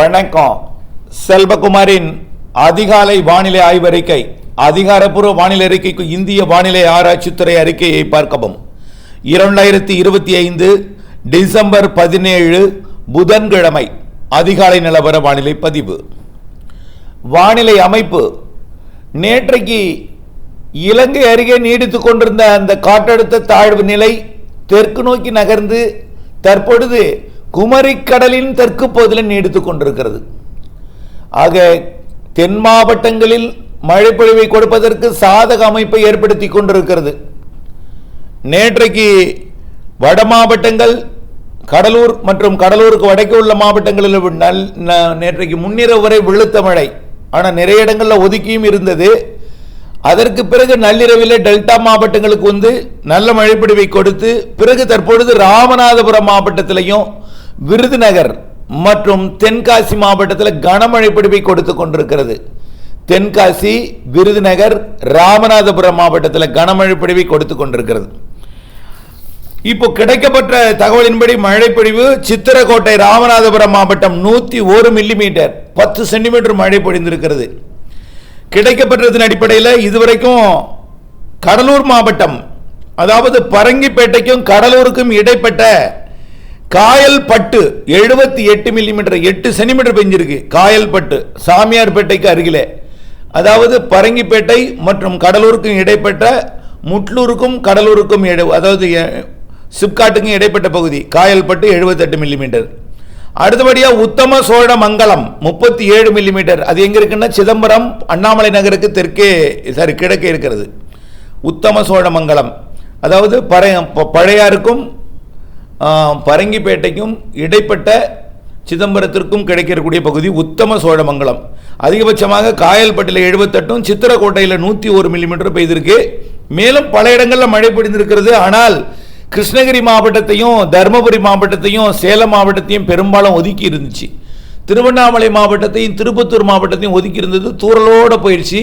வணக்கம். செல்வகுமாரின் அதிகாலை வானிலை ஆய்வறிக்கை அதிகாரப்பூர்வ வானிலை அறிக்கைக்கு இந்திய வானிலை ஆராய்ச்சித்துறை அறிக்கையை பார்க்கவும். இரண்டாயிரத்தி இருபத்தி ஐந்து டிசம்பர் பதினேழு புதன்கிழமை அதிகாலை நிலவர வானிலை பதிவு. வானிலை அமைப்பு நேற்றைக்கு இலங்கை அருகே நீடித்துக் கொண்டிருந்த அந்த காற்றழுத்த தாழ்வு நிலை தெற்கு நோக்கி நகர்ந்து தற்பொழுது குமரிக்கடலின் தெற்கு பகுதியில் நீடித்துக் கொண்டிருக்கிறது. ஆக தென் மாவட்டங்களில் மழைப்பொழிவை கொடுப்பதற்கு சாதக அமைப்பை ஏற்படுத்தி கொண்டிருக்கிறது. நேற்றைக்கு வட மாவட்டங்கள் கடலூர் மற்றும் கடலூருக்கு வடக்கே உள்ள மாவட்டங்களில் நல் ந- நேற்றைக்கு முன்னிரவு வரை வெளுத்த மழை. ஆனால் நிறைய இடங்களில் ஒதுக்கியும் இருந்தது. அதற்கு பிறகு நள்ளிரவில் டெல்டா மாவட்டங்களுக்கு வந்து நல்ல மழைப்பிடிவை கொடுத்து பிறகு தற்பொழுது ராமநாதபுரம் மாவட்டத்திலையும் விருதுநகர் மற்றும் தென்காசி மாவட்டத்தில் கனமழை பிடிப்பை கொடுத்து கொண்டிருக்கிறது. தென்காசி விருதுநகர் ராமநாதபுரம் மாவட்டத்தில் கனமழை பிடிவை கொடுத்து கொண்டிருக்கிறது. இப்போ கிடைக்கப்பட்ட தகவலின்படி மழைப்பொழிவு சித்திரக்கோட்டை ராமநாதபுரம் மாவட்டம் நூற்றி ஒரு மில்லிமீட்டர் பத்து சென்டிமீட்டர் மழை பொழிந்திருக்கிறது. கிடைக்கப்பட்டதன் அடிப்படையில் இதுவரைக்கும் கடலூர் மாவட்டம் அதாவது பரங்கிப்பேட்டைக்கும் கடலூருக்கும் இடைப்பட்ட காயல்பட்டு எழுபத்தி எட்டு மில்லிமீட்டர் எட்டு சென்டிமீட்டர் பெஞ்சிருக்கு. காயல்பட்டு சாமியார்பேட்டைக்கு அருகிலே. அதாவது பரங்கிப்பேட்டை மற்றும் கடலூருக்கும் இடைப்பட்ட முட்லூருக்கும் கடலூருக்கும் இடை அதாவது எ- சிப்காட்டுக்கும் இடைப்பட்ட பகுதி காயல்பட்டு 78 மில்லிமீட்டர் அடுத்தபடியாக உத்தம சோழமங்கலம் முப்பத்தி ஏழு மில்லிமீட்டர் அது எங்கே இருக்குன்னா சிதம்பரம் அண்ணாமலை நகருக்கு தெற்கே சாரி கிழக்கே இருக்கிறது. உத்தம சோழமங்கலம் அதாவது பழைய பழையாருக்கும் பரங்கிப்பேட்டைக்கும் இடைப்பட்ட சிதம்பரத்திற்கும் கிடைக்கக்கூடிய பகுதி உத்தம சோழமங்கலம். அதிகபட்சமாக காயல்பட்டில் எழுபத்தெட்டும் சித்திரக்கோட்டையில் நூற்றி ஒரு மில்லிமீட்டர் பெய்திருக்கு. மேலும் பல இடங்களில் மழை பொழிந்திருக்கிறது. ஆனால் கிருஷ்ணகிரி மாவட்டத்தையும் தருமபுரி மாவட்டத்தையும் சேலம் மாவட்டத்தையும் பெரும்பாலும் ஒதுக்கி இருந்துச்சு. திருவண்ணாமலை மாவட்டத்தையும் திருப்பத்தூர் மாவட்டத்தையும் ஒதுக்கி இருந்தது. தூரலோடு போயிடுச்சு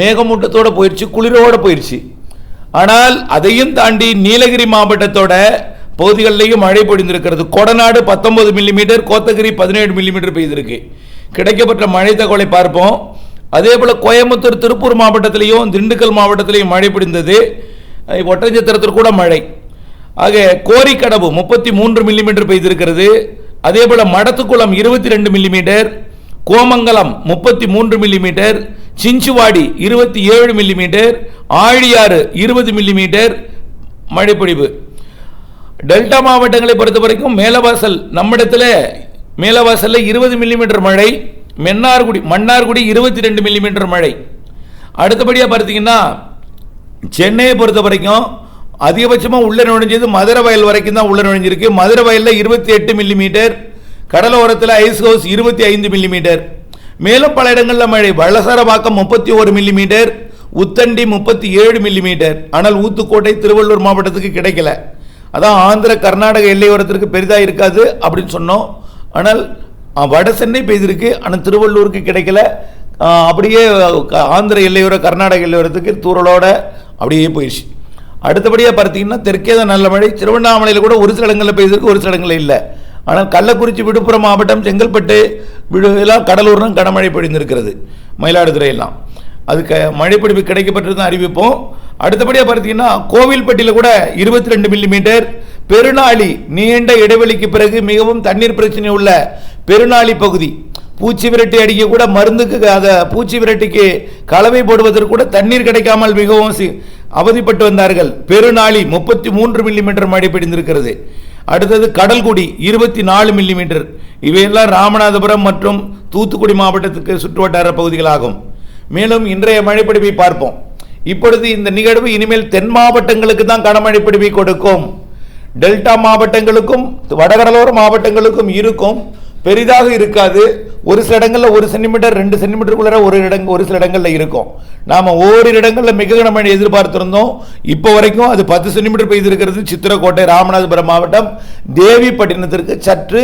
மேகமூட்டத்தோடு போயிடுச்சு குளிரோட போயிடுச்சு ஆனால் அதையும் தாண்டி நீலகிரி மாவட்டத்தோட பகுதிகளிலேயும் மழை பொழிந்திருக்கிறது. கொடநாடு பத்தொன்பது மில்லிமீட்டர் கோத்தகிரி பதினேழு மில்லிமீட்டர் பெய்திருக்கு. கிடைக்கப்பட்ட மழை தகவலை பார்ப்போம். அதே போல் கோயம்புத்தூர் திருப்பூர் மாவட்டத்திலையும் திண்டுக்கல் மாவட்டத்திலையும் மழை பிடிந்தது அஹ் ஒட்டஞ்சத்திரத்தில் கூட மழை. ஆக கோரிக்கடவு முப்பத்தி மூன்று மில்லிமீட்டர் பெய்திருக்கிறது. அதே போல் மடத்துக்குளம் இருபத்தி ரெண்டு மில்லிமீட்டர் கோமங்கலம் முப்பத்தி மூன்று மில்லிமீட்டர் சிஞ்சுவாடி இருபத்தி ஏழு மில்லிமீட்டர் ஆழியாறு இருபது மில்லிமீட்டர் மழைப்பொழிவு. டெல்டா மாவட்டங்களை பொறுத்த வரைக்கும் மேலவாசல் நம்மிடத்தில் மேலவாசலில் இருபது மில்லிமீட்டர் மழை மென்னார்குடி மன்னார்குடி இருபத்தி ரெண்டு மில்லிமீட்டர் மழை. அடுத்தபடியாக பார்த்தீங்கன்னா சென்னையை பொறுத்த வரைக்கும் அதிகபட்சமாக உள்ளே நுழைஞ்சது மதுரை வயல் வரைக்கும் தான் உள்ளே நுழைஞ்சிருக்கு. மதுரை வயலில் இருபத்தி எட்டு மில்லிமீட்டர் கடலோரத்தில் ஐஸ் ஹவுஸ் இருபத்தி ஐந்து மில்லிமீட்டர் மேலும் பல இடங்களில் மழை. வளசரவாக்கம் முப்பத்தி ஒரு மில்லிமீட்டர் உத்தண்டி முப்பத்தி ஏழு மில்லிமீட்டர் ஆனால் ஊத்துக்கோட்டை திருவள்ளூர் மாவட்டத்துக்கு கிடைக்கல. அதான் ஆந்திர கர்நாடக எல்லையோரத்திற்கு பெரிதாக இருக்காது அப்படின்னு சொன்னோம். ஆனால் வட சென்னை பெய்திருக்கு. ஆனால் திருவள்ளூருக்கு கிடைக்கல. அப்படியே ஆந்திர எல்லையோர கர்நாடக எல்லையோரத்துக்கு தூரலோட அப்படியே போயிடுச்சு அடுத்தபடியாக பார்த்தீங்கன்னா தெற்கே தான் நல்ல மழை. திருவண்ணாமலையில் கூட ஒரு சில இடங்களில் பெய்திருக்கு ஒரு சில இடங்களில் இல்லை. ஆனால் கள்ளக்குறிச்சி விழுப்புரம் மாவட்டம் செங்கல்பட்டு விழு எல்லாம் கடலூர்னும் கனமழை பொழிந்திருக்கிறது மயிலாடுதுறை எல்லாம் அதுக்கு மழைப்பிடிப்பு கிடைக்கப்பட்டிருந்த அறிவிப்போம். அடுத்தபடியாக பார்த்தீங்கன்னா கோவில்பட்டியில் கூட இருபத்தி ரெண்டு மில்லிமீட்டர் பெருநாளி நீண்ட இடைவெளிக்கு பிறகு மிகவும் தண்ணீர் பிரச்சனை உள்ள பெருநாளி பகுதி. பூச்சி விரட்டி அடிக்க கூட மருந்துக்கு அதை பூச்சி விரட்டிக்கு கலவை போடுவதற்கு கூட தண்ணீர் கிடைக்காமல் மிகவும் அவதிப்பட்டு வந்தார்கள். பெருநாளி முப்பத்தி மூன்று மில்லிமீட்டர் மழை பிடிந்திருக்கிறது அடுத்தது கடல்குடி இருபத்தி நாலு மில்லிமீட்டர் இவையெல்லாம் ராமநாதபுரம் மற்றும் தூத்துக்குடி மாவட்டத்துக்கு சுற்றுவட்டார பகுதிகளாகும். மேலும் இன்றைய மழைப்பிடிப்பை பார்ப்போம். இப்பொழுது இந்த நிகழ்வு இனிமேல் தென் மாவட்டங்களுக்கு தான் கனமழைப்பிடிப்பை கொடுக்கும். டெல்டா மாவட்டங்களுக்கும் வடகடலோர மாவட்டங்களுக்கும் இருக்கும். பெரிதாக இருக்காது. ஒரு சில இடங்களில் ஒரு சென்டிமீட்டர் ரெண்டு சென்டிமீட்டருக்குள்ள ஒரு இடங்க ஒரு சில இடங்களில் இருக்கும். நாம் ஓரிரு இடங்களில் மிக கனமழை எதிர்பார்த்துருந்தோம். இப்போ வரைக்கும் அது பத்து சென்டிமீட்டர் பெய்திருக்கிறது. சித்திரக்கோட்டை ராமநாதபுரம் மாவட்டம் தேவிப்பட்டினத்திற்கு சற்று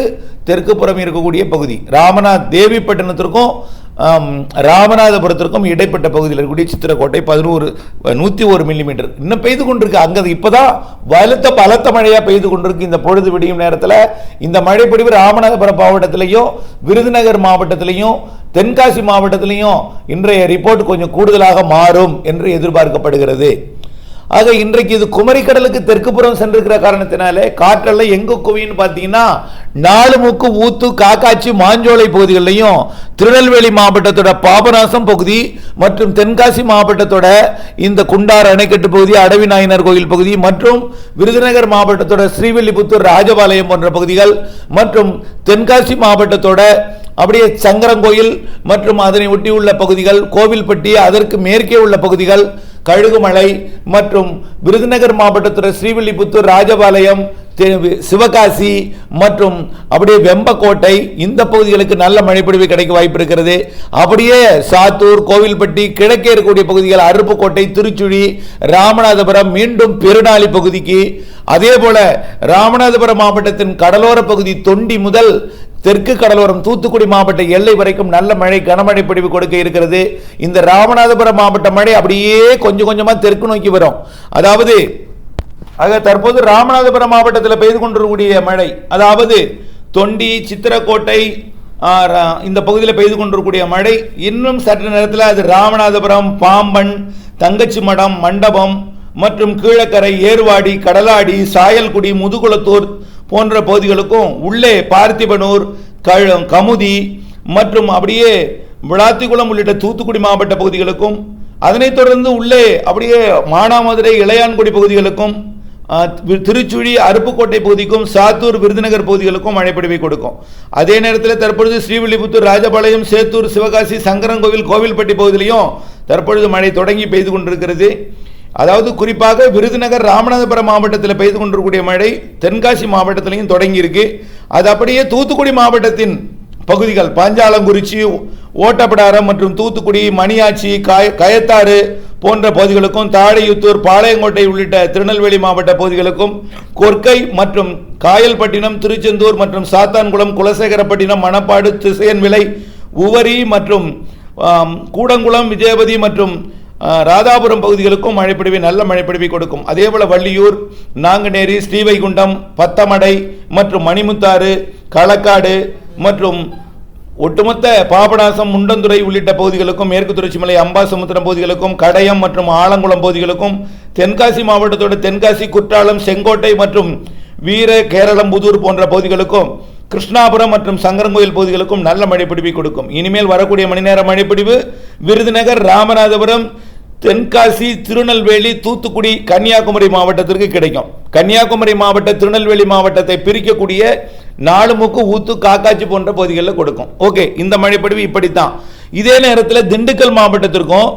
தெற்கு புறம் இருக்கக்கூடிய பகுதி. ராமநாத் தேவிப்பட்டினத்திற்கும் ராமநாதபுரத்திற்கும் இடைப்பட்ட பகுதியில் இருக்கக்கூடிய சித்திரக்கோட்டை பதினோரு நூற்றி ஒரு மில்லிமீட்டர் இன்னும் பெய்து கொண்டிருக்கு. அங்கே இப்போ தான் பலத்த பலத்த மழையாக பெய்து கொண்டிருக்கு. இந்த பொழுது விடியும் நேரத்தில் இந்த மழைப்பொழிவு ராமநாதபுரம் மாவட்டத்திலையும் விருதுநகர் மாவட்டத்திலையும் தென்காசி மாவட்டத்திலையும் இன்றைய ரிப்போர்ட் கொஞ்சம் கூடுதலாக மாறும் என்று எதிர்பார்க்கப்படுகிறது. ஆக இன்றைக்கு இது குமரிக்கடலுக்கு தெற்குப்புறம் சென்றிருக்கிற காரணத்தினாலே காற்றெல்லாம் எங்க குவின்னு பார்த்தீங்கன்னா நாலுமுக்கு ஊத்து காக்காச்சி மாஞ்சோலை பகுதிகளிலையும் திருநெல்வேலி மாவட்டத்தோட பாபநாசம் பகுதி மற்றும் தென்காசி மாவட்டத்தோட இந்த குண்டார் அணைக்கட்டு பகுதி அடவி நாயனர் கோயில் பகுதி மற்றும் விருதுநகர் மாவட்டத்தோட ஸ்ரீவில்லிபுத்தூர் ராஜபாளையம் போன்ற பகுதிகள் மற்றும் தென்காசி மாவட்டத்தோட அப்படியே சங்கரங்கோயில் மற்றும் அதனை ஒட்டியுள்ள பகுதிகள் கோவில்பட்டி அதற்கு மேற்கே உள்ள பகுதிகள் கழுகுமலை மற்றும் விருதுநகர் மாவட்டத்தில் ஸ்ரீவில்லிபுத்தூர் ராஜபாளையம் சிவகாசி மற்றும் அப்படியே வெம்பக்கோட்டை இந்த பகுதிகளுக்கு நல்ல மழைப்பொழிவு கிடைக்க வாய்ப்பு இருக்கிறது. அப்படியே சாத்தூர் கோவில்பட்டி கிழக்கே இருக்கக்கூடிய பகுதிகள் அருப்புக்கோட்டை திருச்சுழி ராமநாதபுரம் மீண்டும் பெருநாளி பகுதிக்கு. அதே போல ராமநாதபுரம் மாவட்டத்தின் கடலோர பகுதி தொண்டி முதல் தெற்கு கடலோரம் தூத்துக்குடி மாவட்ட எல்லை வரைக்கும் நல்ல மழை கனமழை பிடிவு கொடுக்க இருக்கிறது. இந்த ராமநாதபுரம் மாவட்ட மழை அப்படியே கொஞ்சம் கொஞ்சமாக தெற்கு நோக்கி வரும். அதாவது ஆக தற்போது ராமநாதபுரம் மாவட்டத்தில் பெய்து கொண்டிருக்கக்கூடிய மழை அதாவது தொண்டி சித்திரக்கோட்டை இந்த பகுதியில் பெய்து கொண்டிருக்கக்கூடிய மழை இன்னும் சற்று நேரத்தில் அது ராமநாதபுரம் பாம்பன் தங்கச்சி மடம் மண்டபம் மற்றும் கீழக்கரை ஏர்வாடி கடலாடி சாயல்குடி முதுகுளத்தூர் போன்ற பகுதிகளுக்கும் உள்ளே பார்த்திபனூர் கமுதி மற்றும் அப்படியே விளாத்திக்குளம் உள்ளிட்ட தூத்துக்குடி மாவட்ட பகுதிகளுக்கும் அதனைத் தொடர்ந்து உள்ளே அப்படியே மானாமதுரை இளையான்குடி பகுதிகளுக்கும் திருச்சுழி அருப்புக்கோட்டை பகுதிக்கும் சாத்தூர் விருதுநகர் பகுதிகளுக்கும் மழைப்பிடிவை கொடுக்கும். அதே நேரத்தில் தற்பொழுது ஸ்ரீவில்லிபுத்தூர் ராஜபாளையம் சேத்தூர் சிவகாசி சங்கரங்கோவில் கோவில்பட்டி பகுதியிலையும் தற்பொழுது மழை தொடங்கி பெய்து கொண்டிருக்கிறது. அதாவது குறிப்பாக விருதுநகர் ராமநாதபுரம் மாவட்டத்தில் பெய்து கொண்டிருக்கக்கூடிய மழை தென்காசி மாவட்டத்திலையும் தொடங்கியிருக்கு. அது அப்படியே தூத்துக்குடி மாவட்டத்தின் பகுதிகள் பாஞ்சாலங்குறிச்சி ஓட்டப்படாரம் மற்றும் தூத்துக்குடி மணியாச்சி காய கயத்தாறு போன்ற பகுதிகளுக்கும் தாழையுத்தூர் பாளையங்கோட்டை உள்ளிட்ட திருநெல்வேலி மாவட்ட பகுதிகளுக்கும் கொர்க்கை மற்றும் காயல்பட்டினம் திருச்செந்தூர் மற்றும் சாத்தான்குளம் குலசேகரப்பட்டினம் மணப்பாடு திசையன்விலை உவரி மற்றும் கூடங்குளம் விஜயபதி மற்றும் ராதாபுரம் பகுதிகளுக்கும் மழைப்பிடிவை நல்ல மழைப்பிடிவை கொடுக்கும். அதேபோல் வள்ளியூர் நாங்குநேரி ஸ்ரீவைகுண்டம் பத்தமடை மற்றும் மணிமுத்தாறு களக்காடு மற்றும் ஒட்டுமொத்த பாபநாசம் முண்டந்துறை உள்ளிட்ட பகுதிகளுக்கும் மேற்கு தொடர்ச்சி மலை அம்பாசமுத்திரம் பகுதிகளுக்கும் கடையம் மற்றும் ஆலங்குளம் பகுதிகளுக்கும் தென்காசி மாவட்டத்தோட தென்காசி குற்றாலம் செங்கோட்டை மற்றும் வீர கேரளம் புதூர் போன்ற பகுதிகளுக்கும் கிருஷ்ணாபுரம் மற்றும் சங்கரங்கோயில் பகுதிகளுக்கும் நல்ல மழைப்பிடிவை கொடுக்கும். இனிமேல் வரக்கூடிய மணி நேர மழைப்பிடிவு விருதுநகர் ராமநாதபுரம் தென்காசி திருநெல்வேலி தூத்துக்குடி கன்னியாகுமரி மாவட்டத்திற்கு கிடைக்கும். கன்னியாகுமரி மாவட்ட திருநெல்வேலி மாவட்டத்தை பிரிக்கக்கூடிய நாலுமுக்கு ஊத்து காக்காச்சி போன்ற பகுதிகளில் கொடுக்கும். ஓகே இந்த மழைப்பொழிவு இப்படித்தான். இதே நேரத்தில் திண்டுக்கல் மாவட்டத்திற்கும்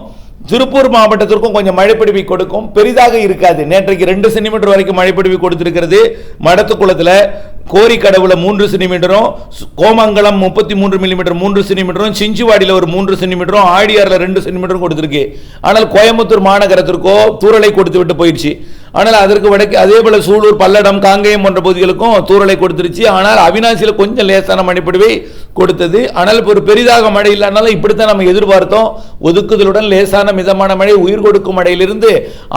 திருப்பூர் மாவட்டத்திற்கும் கொஞ்சம் மழைப்பிடிவை கொடுக்கும். பெரிதாக இருக்காது. நேற்றைக்கு ரெண்டு சென்டிமீட்டர் வரைக்கும் மழைப்பிடிவை கொடுத்திருக்கிறது. மடத்துக்குளத்தில் கோரிக்கடவுல மூன்று சென்டிமீட்டரும் கோமங்கலம் முப்பத்தி மூன்று மில்லிமீட்டர் மூன்று சென்டிமீட்டரும் சிஞ்சுவாடியில் ஒரு மூன்று சென்டிமீட்டரும் ஆடியாரில் ரெண்டு சென்டிமீட்டரும் கொடுத்துருக்கு. ஆனால் கோயம்புத்தூர் மாநகரத்திற்கோ தூரலை கொடுத்து விட்டு போயிடுச்சு. ஆனால் அதற்கு வடக்கு அதே போல் சூலூர் பல்லடம் காங்கேயம் போன்ற பகுதிகளுக்கும் தூரலை கொடுத்துருச்சு. ஆனால் அவினாசியில் கொஞ்சம் லேசான மழைப்பிடிவை கொடுத்தது. ஆனால் இப்போ ஒரு பெரிதாக மழை இல்லைனாலும் இப்படித்தான் நம்ம எதிர்பார்த்தோம். ஒதுக்குதலுடன் லேசான மிதமான மழை உயிர் கொடுக்கும் மழையிலிருந்து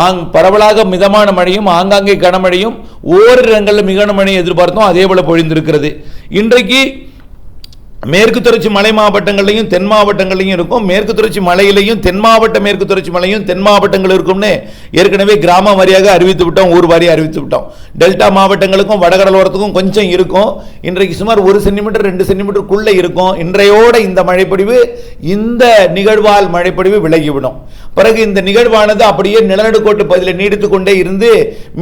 ஆங் பரவலாக மிதமான மழையும் ஆங்காங்கே கனமழையும் ஓரிரு இடங்களில் மிக மழையும் எதிர்பார்த்தோம். அதே போல் பொழிந்திருக்கிறது. இன்றைக்கு மேற்கு தொடர்ச்சி மலை மாவட்டங்கள்லையும் தென் மாவட்டங்கள்லையும் இருக்கும். மேற்கு தொடர்ச்சி மலையிலையும் தென் மாவட்ட மேற்கு தொடர்ச்சி மலையும் தென் மாவட்டங்கள் இருக்கும்னு ஏற்கனவே கிராம வாரியாக அறிவித்து விட்டோம் ஊர் வாரியாக அறிவித்து விட்டோம். டெல்டா மாவட்டங்களுக்கும் வடகடலோரத்துக்கும் கொஞ்சம் இருக்கும். இன்றைக்கு சுமார் ஒரு சென்டிமீட்டர் ரெண்டு சென்டிமீட்டருக்குள்ளே இருக்கும். இன்றையோட இந்த மழைப்பொழிவு இந்த நிகழ்வால் மழைப்பொழிவு விலகிவிடும். பிறகு இந்த நிகழ்வானது அப்படியே நிலநடுக்கோட்டு பகுதியில் நீடித்து கொண்டே இருந்து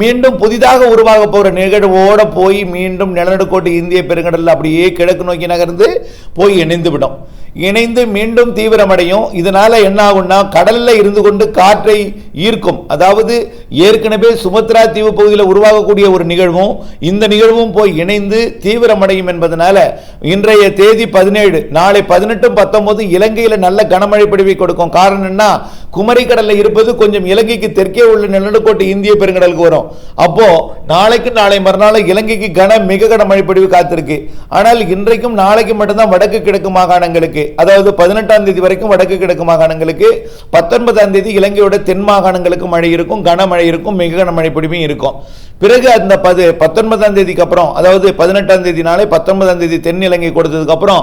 மீண்டும் புதிதாக உருவாக போகிற நிகழ்வோடு போய் மீண்டும் நிலநடுக்கோட்டு இந்திய பெருங்கடலில் அப்படியே கிழக்கு நோக்கி நகர்ந்து போய் இணைந்து விடும். இணைந்து மீண்டும் தீவிரமடையும். இதனால என்ன ஆகும்னா கடலில் இருந்து கொண்டு காற்றை ஈர்க்கும். அதாவது ஏற்கனவே சுமத்ரா தீவு பகுதியில் உருவாகக்கூடிய ஒரு நிகழ்வும் இந்த நிகழ்வும் போய் இணைந்து தீவிரமடையும் என்பதனால இன்றைய தேதி பதினேழு நாளை பதினெட்டும் பத்தொன்பது இலங்கையில் நல்ல கனமழை பிடிவை கொடுக்கும். காரணம் என்ன? குமரி இருப்பது கொஞ்சம் இலங்கைக்கு தெற்கே உள்ள நிலநடுக்கோட்டு இந்திய பெருங்கடலுக்கு வரும். அப்போ நாளைக்கு நாளை மறுநாள் இலங்கைக்கு கன மிக கன மழைப்பொழிவு காத்திருக்கு. ஆனால் இன்றைக்கும் நாளைக்கு மட்டும்தான் வடக்கு கிழக்கு மாகாணங்களுக்கு அதாவது பதினெட்டாம் தேதி வரைக்கும் வடக்கு கிழக்கு மாகாணங்களுக்கு பத்தொன்பதாம் தேதி இலங்கையோட தென் மாகாணங்களுக்கு மழை இருக்கும் கனமழை இருக்கும் மிக கன மழைப்பொழிவும் இருக்கும். பிறகு அந்த பது பத்தொன்பதாம் தேதிக்கு அப்புறம் அதாவது பதினெட்டாம் தேதி நாளை பத்தொன்பதாம் தேதி தென் இலங்கை கொடுத்ததுக்கு அப்புறம்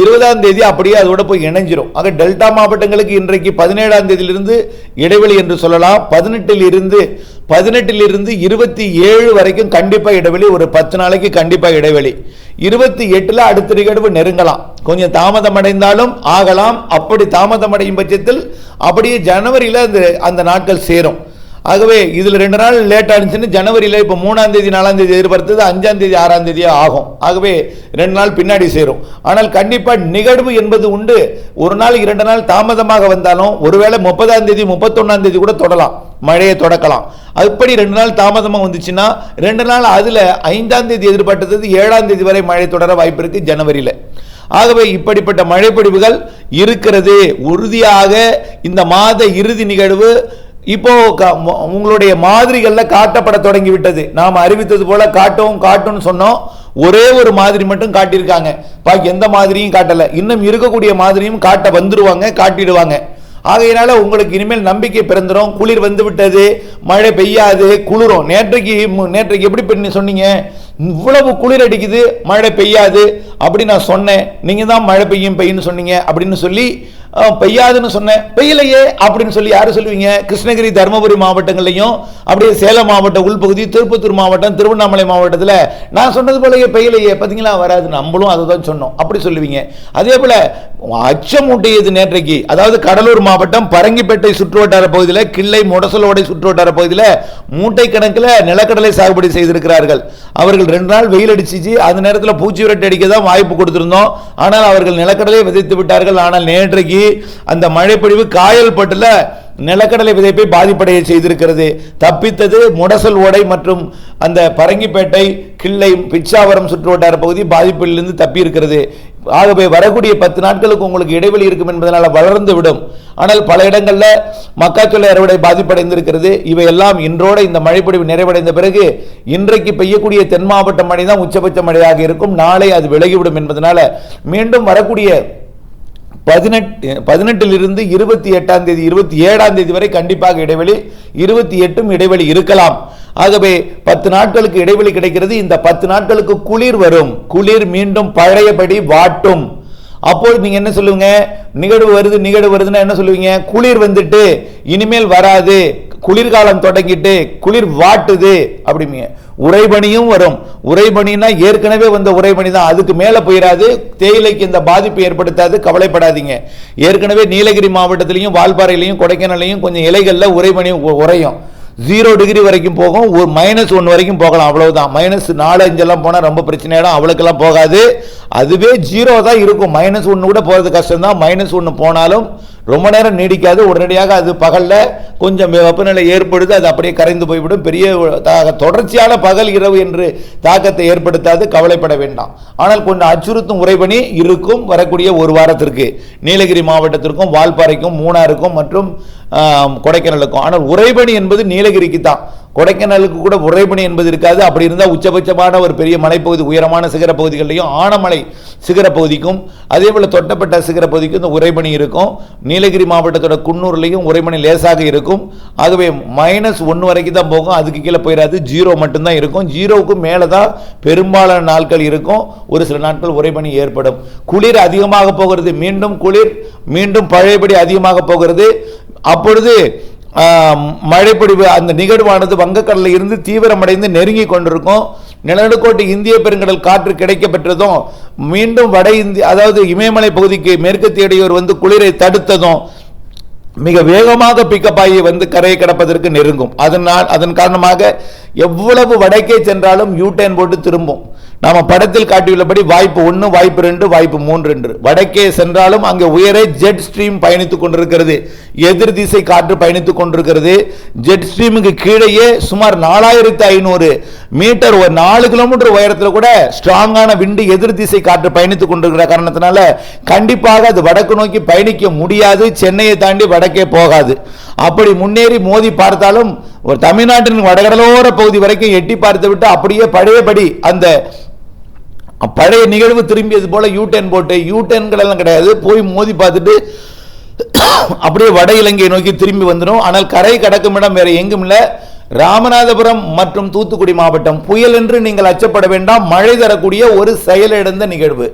இருபதாம் தேதி அப்படியே அதோட போய் இணைஞ்சிரும். ஆக டெல்டா மாவட்டங்களுக்கு இன்றைக்கு பதினேழாம் தேதியிலிருந்து இடைவெளி என்று சொல்லலாம். பதினெட்டில் இருந்து பதினெட்டில் இருந்து இருபத்தி ஏழு வரைக்கும் கண்டிப்பா இடைவெளி ஒரு பத்து நாளைக்கு கண்டிப்பா இடைவெளி. இருபத்தி எட்டுல அடுத்த நிகழ்வு நெருங்கலாம். கொஞ்சம் தாமதம் அடைந்தாலும் ஆகலாம். அப்படி தாமதம் அடையும் பட்சத்தில் அப்படியே ஜனவரியில அந்த அந்த நாட்கள் சேரும். ஆகவே இதில் ரெண்டு நாள் லேட் ஆனிச்சுன்னு ஜனவரியில் இப்போ மூணாம் தேதி நாலாம் தேதி எதிர்பார்த்தது அஞ்சாம் தேதி ஆறாம் தேதியே ஆகும். ஆகவே ரெண்டு நாள் பின்னாடி சேரும். ஆனால் கண்டிப்பாக நிகழ்வு என்பது உண்டு. ஒரு நாள் இரண்டு நாள் தாமதமாக வந்தாலும் ஒருவேளை முப்பதாம் தேதி முப்பத்தொன்னாம் தேதி கூட தொடலாம். மழையை தொடக்கலாம். அப்படி ரெண்டு நாள் தாமதமாக வந்துச்சுன்னா ரெண்டு நாள் அதில் ஐந்தாம் தேதி எதிர்பார்த்தது ஏழாம் தேதி வரை மழை தொடர வாய்ப்பு இருக்குது ஜனவரியில். ஆகவே இப்படிப்பட்ட மழைப்பொழிவுகள் இருக்கிறது உறுதியாக இந்த மாத இறுதி நிகழ்வு இப்போ க- உங்களுடைய மாதிரிகள்ல காட்டப்பட தொடங்கி விட்டது நாம் அறிவித்தது போல காட்டவும் காட்டும்னு சொன்னோம். ஒரே ஒரு மாதிரி மட்டும் காட்டியிருக்காங்க. பாக்கி எந்த மாதிரியும் காட்டல. இன்னும் இருக்கக்கூடிய மாதிரியும் காட்ட வந்துருவாங்க காட்டிடுவாங்க. ஆகையினால உங்களுக்கு இனிமேல் நம்பிக்கை பிறந்துடும் குளிர் வந்து விட்டது மழை பெய்யாது குளிரும். நேற்றைக்கு மு- நேற்றைக்கு எப்படி பண்ணி சொன்னீங்க? இவ்வளவு குளிர் அடிக்குது மழை பெய்யாது. அப்படி நான் சொன்னேன். நீங்கள் தான் மழை பெய்யும் பெய்யும்னு சொன்னீங்க. அப்படின்னு சொல்லி பெய்யாதுன்னு சொன்னேன். பெய்யலையே அப்படின்னு சொல்லி யார் சொல்லுவீங்க? கிருஷ்ணகிரி தருமபுரி மாவட்டங்கள்லையும் அப்படியே சேலம் மாவட்டம் உள்பகுதி திருப்பத்தூர் மாவட்டம் திருவண்ணாமலை மாவட்டத்தில் நான் சொன்னது போலயே பெய்யலையே. பார்த்தீங்களா வராது. நம்மளும் அதை தான் சொன்னோம். அப்படி சொல்லுவீங்க. அதே போல் அச்சமூட்டியது நேற்றைக்கு அதாவது கடலூர் மாவட்டம் பரங்கிப்பேட்டை சுற்றுவட்டார பகுதியில் கிள்ளை முடசலோடை சுற்றுவட்டார பகுதியில் மூட்டை கணக்கில் நிலக்கடலை சாகுபடி செய்திருக்கிறார்கள். அவர்கள் ரெண்டு நாள் வெயில் அடிச்சிச்சு. அந்த நேரத்தில் பூச்சி விரட்டு அடிக்க தான் வாய்ப்பு கொடுத்திருந்தோம். ஆனால் அவர்கள் நிலக்கடலை விதைத்து விட்டார்கள். ஆனால் நேற்றைக்கு அந்த மழைப்பொழிவு காயல்பட்டுல நிலக்கடலை விதைப்பை பாதிப்படைய செய்திருக்கிறது. தப்பித்தது முடசல் ஓடை மற்றும் அந்த பரங்கிப்பேட்டை கிள்ளை பிச்சாவரம் சுற்றுவட்டார பகுதி பாதிப்பிலிருந்து தப்பி இருக்கிறது ஆகவே வரக்கூடிய பத்து நாட்களுக்கு உங்களுக்கு இடைவெளி இருக்கும் என்பதனால் வளர்ந்து விடும். ஆனால் பல இடங்களில் மக்காச்சோள அறுவடை பாதிப்படைந்திருக்கிறது. இவையெல்லாம் இன்றோட இந்த மழைப்பொழிவு நிறைவடைந்த பிறகு இன்றைக்கு பெய்யக்கூடிய தென் மாவட்ட மழை தான் உச்சபட்ச மழையாக இருக்கும். நாளை அது விலகிவிடும் என்பதனால மீண்டும் வரக்கூடிய பதினெட்டு பதினெட்டிலிருந்து இருபத்தி எட்டாம் தேதி இருபத்தி ஏழாம் தேதி வரை கண்டிப்பாக இடைவெளி இருபத்தி எட்டும் இடைவெளி இருக்கலாம். ஆகவே பத்து நாட்களுக்கு இடைவெளி கிடைக்கிறது. இந்த பத்து நாட்களுக்கு குளிர் வரும். குளிர் மீண்டும் பழையபடி வாட்டும். அப்போது நீங்க என்ன சொல்லுவீங்க? நிகழ்வு வருது நிகழ்வு வருதுன்னா என்ன சொல்லுவீங்க? குளிர் வந்துட்டு இனிமேல் வராது. குளிர்காலம் தொடங்கிட்டு குளிர் வாட்டுது அப்படிங்க உறைபனியும் வரும். உறைபனினா ஏற்கனவே வந்த உறைபனி தான். அதுக்கு மேலே போயிடாது தேயிலைக்கு இந்த பாதிப்பு ஏற்படுத்தாது. கவலைப்படாதீங்க. ஏற்கனவே நீலகிரி மாவட்டத்திலையும் வால்பாறையிலையும் கொடைக்கானலையும் கொஞ்சம் இலைகளில் உறைபனி உ- உறையும். ஜீரோ டிகிரி வரைக்கும் போகும். ஒரு மைனஸ் ஒன்று வரைக்கும் போகலாம். அவ்வளவுதான். மைனஸ் நாலு அஞ்செல்லாம் போனால் ரொம்ப பிரச்சனையாடும் அவளுக்கெல்லாம் போகாது. அதுவே ஜீரோ தான் இருக்கும். மைனஸ் ஒன்று கூட போகிறது கஷ்டம் தான் மைனஸ் ஒன்று போனாலும் ரொம்ப நேரம் நீடிக்காது உடனடியாக அது பகலில் கொஞ்சம் வெப்பநிலை ஏற்படுது அது அப்படியே கரைந்து போய்விடும். பெரிய தாக- தொடர்ச்சியான பகல் இரவு என்று தாக்கத்தை ஏற்படுத்தாது கவலைப்பட வேண்டாம். ஆனால் கொஞ்சம் அச்சுறுத்தும் உறைபனி இருக்கும் வரக்கூடிய ஒரு வாரத்திற்கு. நீலகிரி மாவட்டத்திற்கும் வால்பாறைக்கும் மூணாருக்கும் மற்றும் கொடைக்கானலுக்கும். ஆனால் உறைபனி என்பது நீலகிரிக்கு தான். கொடைக்கானலுக்கு கூட உறைபனி என்பது இருக்காது. அப்படி இருந்தால் உச்சபட்சமான ஒரு பெரிய மலைப்பகுதி உயரமான சிகர பகுதிகளிலையும் ஆனமலை சிகர பகுதிக்கும் அதே போல் தொட்டப்பட்ட சிகர பகுதிக்கும் இந்த உறைபனி இருக்கும். நீலகிரி மாவட்டத்தோட குன்னூர்லேயும் உறைபனி லேசாக இருக்கும். ஆகவே மைனஸ் ஒன்று வரைக்கும் தான் போகும். அதுக்கு கீழே போயிடாது. ஜீரோ மட்டும்தான் இருக்கும். ஜீரோவுக்கும் மேலே தான் பெரும்பாலான நாட்கள் இருக்கும். ஒரு சில நாட்கள் உறைபனி ஏற்படும். குளிர் அதிகமாக போகிறது. மீண்டும் குளிர் மீண்டும் பழையபடி அதிகமாக போகிறது. அப்பொழுது மழைப்பொழிவு அந்த நிகழ்வானது வங்கக்கடலில் இருந்து தீவிரமடைந்து நெருங்கி கொண்டிருக்கும். நிலநடுக்கோட்டு இந்திய பெருங்கடல் காற்று கிடைக்கப்பெற்றதும் மீண்டும் வட இந்திய அதாவது இமயமலை பகுதிக்கு மேற்கத்திய தேடியோர் வந்து குளிரை தடுத்ததும் மிக வேகமாக பிக்கப் ஆகி வந்து கரையை கடப்பதற்கு நெருங்கும். அதனால் அதன் காரணமாக எவ்வளவு வடக்கே சென்றாலும் யூ போட்டு திரும்பும். நாம படத்தில் காட்டியுள்ளபடி வாய்ப்பு ஒன்று வாய்ப்பு ரெண்டு வாய்ப்பு மூன்று என்று. வடக்கே சென்றாலும் அங்கே உயரே ஜெட் ஸ்ட்ரீம் பயணித்துக் கொண்டிருக்கிறது. எதிர் திசை காற்று பயணித்துக் கொண்டிருக்கிறது. ஜெட் ஸ்ட்ரீமுக்கு கீழேயே சுமார் நாலாயிரத்து ஐநூறு மீட்டர் ஒரு நாலு கிலோமீட்டர் உயரத்தில் கூட ஸ்ட்ராங்கான விண்டு எதிர் திசை காற்று பயணித்துக் கொண்டிருக்கிற காரணத்தினால கண்டிப்பாக அது வடக்கு நோக்கி பயணிக்க முடியாது. சென்னையை தாண்டி வடக்கே போகாது. அப்படி முன்னேறி மோதி பார்த்தாலும் ஒரு தமிழ்நாட்டின் வடகடலோர பகுதி வரைக்கும் எட்டி பார்த்து விட்டு அப்படியே பழையபடி அந்த பழைய நிகழ்வு திரும்பியது போல யூ போட்டு யூடேன்கள் எல்லாம் கிடையாது. போய் மோதி பார்த்துட்டு அப்படியே வட இலங்கையை நோக்கி திரும்பி வந்துடும். ஆனால் கரை கடக்கும் இடம் வேற எங்கும் இல்லை. ராமநாதபுரம் மற்றும் தூத்துக்குடி மாவட்டம். புயல் என்று நீங்கள் அச்சப்பட வேண்டாம். மழை தரக்கூடிய ஒரு செயலிழந்த நிகழ்வு.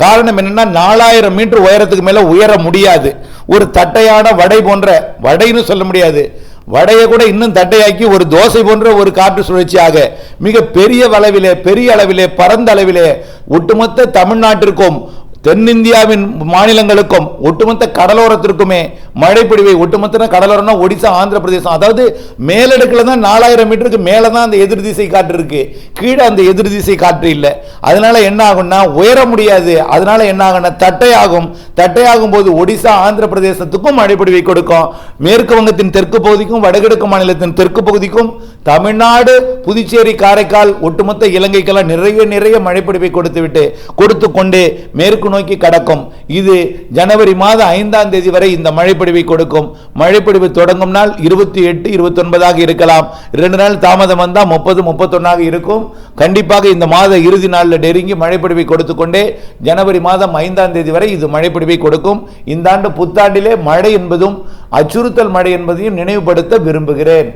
காரணம் என்னன்னா நாலாயிரம் மீட்டர் உயரத்துக்கு மேல உயர முடியாது. ஒரு தட்டையான வடை போன்ற வடைன்னு சொல்ல முடியாது. வடையை கூட இன்னும் தட்டையாக்கி ஒரு தோசை போன்ற ஒரு காற்று சுழற்சியாக மிக பெரிய அளவிலே பெரிய அளவிலே பரந்த அளவிலே ஒட்டுமொத்த தமிழ்நாட்டிற்கும் தென்னிந்தியாவின் மாநிலங்களுக்கும் ஒட்டுமொத்த கடலோரத்திற்குமே மழைப்பொழிவை ஒட்டுமொத்த கடலோரம்னா ஒடிசா ஆந்திர பிரதேசம் அதாவது மேலடுக்கில் தான் நாலாயிரம் மீட்டருக்கு மேலே தான் அந்த எதிர் திசை காற்று இருக்கு. கீழே அந்த எதிர் திசை காற்று இல்லை. அதனால என்ன ஆகும்னா உயர முடியாது. அதனால என்ன ஆகும்னா தட்டையாகும். தட்டையாகும் போது ஒடிசா ஆந்திர பிரதேசத்துக்கும் மழைப்பொழிவை கொடுக்கும். மேற்கு வங்கத்தின் தெற்கு பகுதிக்கும் வடகிழக்கு மாநிலத்தின் தெற்கு பகுதிக்கும் தமிழ்நாடு புதுச்சேரி காரைக்கால் ஒட்டுமொத்த இலங்கைக்கெல்லாம் நிறைய நிறைய மழைப்பிடிப்பை கொடுத்துவிட்டு கொடுத்து கொண்டு மேற்கு நோக்கி கடக்கும். இது ஜனவரி மாதம் ஐந்தாம் தேதி வரை இந்த மழைப்பொழிவை கொடுக்கும். மழைப்பொழிவு தொடங்கும் நாள் இருபத்தி எட்டு இருபத்தொன்பதாக இருக்கலாம். ரெண்டு நாள் தாமதம் வந்தால் முப்பது முப்பத்தொன்னாக இருக்கும். கண்டிப்பாக இந்த மாத இறுதி நாளில் நெருங்கி மழைப்பொழிவை கொடுத்து கொண்டே ஜனவரி மாதம் ஐந்தாம் தேதி வரை இது மழைப்பிடிவை கொடுக்கும். இந்த ஆண்டு புத்தாண்டிலே மழை என்பதும் அச்சுறுத்தல் மழை என்பதையும் நினைவுபடுத்த விரும்புகிறேன்.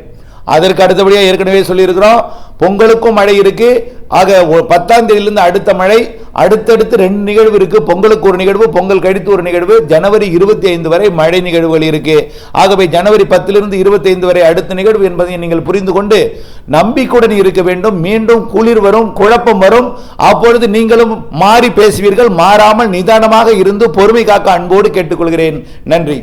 அதற்கு அடுத்தபடியாக ஏற்கனவே சொல்லியிருக்கிறோம் பொங்கலுக்கும் மழை இருக்கு. ஆக பத்தாம் தேதியிலிருந்து அடுத்த மழை அடுத்தடுத்து ரெண்டு நிகழ்வு இருக்கு. பொங்கலுக்கு ஒரு நிகழ்வு பொங்கல் கழித்து ஒரு நிகழ்வு. ஜனவரி இருபத்தி ஐந்து வரை மழை நிகழ்வுகள் இருக்கு. ஆகவே ஜனவரி பத்திலிருந்து இருபத்தி ஐந்து வரை அடுத்த நிகழ்வு என்பதை நீங்கள் புரிந்து கொண்டு நம்பிக்கையுடன் இருக்க வேண்டும். மீண்டும் குளிர் வரும் குழப்பம் வரும். அப்பொழுது நீங்களும் மாறி பேசுவீர்கள். மாறாமல் நிதானமாக இருந்து பொறுமை காக்க அன்போடு கேட்டுக்கொள்கிறேன். நன்றி.